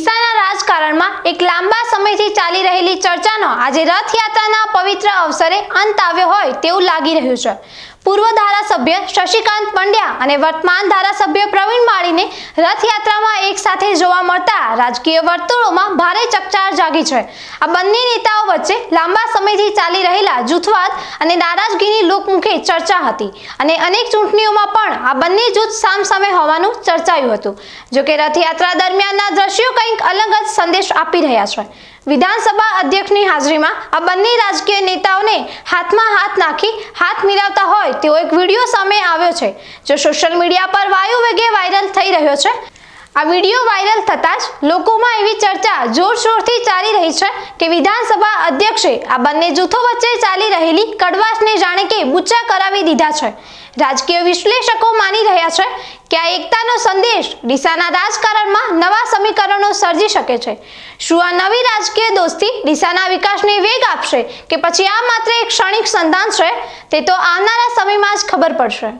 ડીસાના રાજકારણમાં એક લાંબા સમયથી ચાલી રહેલી ચર્ચાનો આજે રથયાત્રાના પવિત્ર અવસરે અંત આવ્યો હોય તેવું લાગી રહ્યું છે. પૂર્વ ધારાસભ્ય શશિકાંત પંડ્યા અને વર્તમાન ધારાસભ્ય પ્રવીણ માળીને રથયાત્રામાં એક સાથે જોવા મળતા રાજકીય વર્તુળોમાં ભારે ચકચાર જાગી છે. આ બંને નેતાઓ વચ્ચે લાંબા સમયથી ચાલી રહેલા જૂથવાદ અને નારાજગીની લોકમુખે ચર્ચા હતી અને અનેક ચૂંટણીઓમાં પણ આ બંને જૂથ સામસામે હોવાનું ચર્ચાયું હતું. જોકે રથયાત્રા દરમિયાનના દ્રશ્યો કંઈક અલગ જ સંદેશ આપી રહ્યા છે. વિધાનસભા અધ્યક્ષની હાજરીમાં આ બંને રાજકીય નેતાઓને હાથમાં હાથ નાખી હાથ મિલાવતા હોય તેવો એક વીડિયો સામે આવ્યો છે, જે સોશિયલ મીડિયા પર વાયુ વેગે વાયરલ થઈ રહ્યો છે. આ વીડિયો વાયરલ થતાં જ લોકોમાં એવી ચર્ચા જોરશોરથી ચાલી રહી છે કે વિધાનસભા અધ્યક્ષે આ બંને જૂથો વચ્ચે ચાલી રહેલી કડવાશને જાણે કે બુચ્ચા કરાવી દીધા છે. રાજકીય વિશ્લેષકો માની રહ્યા છે કે આ એકતાનો સંદેશ ડીસાના રાજકારણમાં નવા સર્જી શકે છે. શું આ નવી રાજકીય દોસ્તી ડીસાના વિકાસને વેગ આપશે કે પછી આ માત્ર એક ક્ષણિક સંધાન છે? તે તો આવનારા સમયમાં જ ખબર પડશે.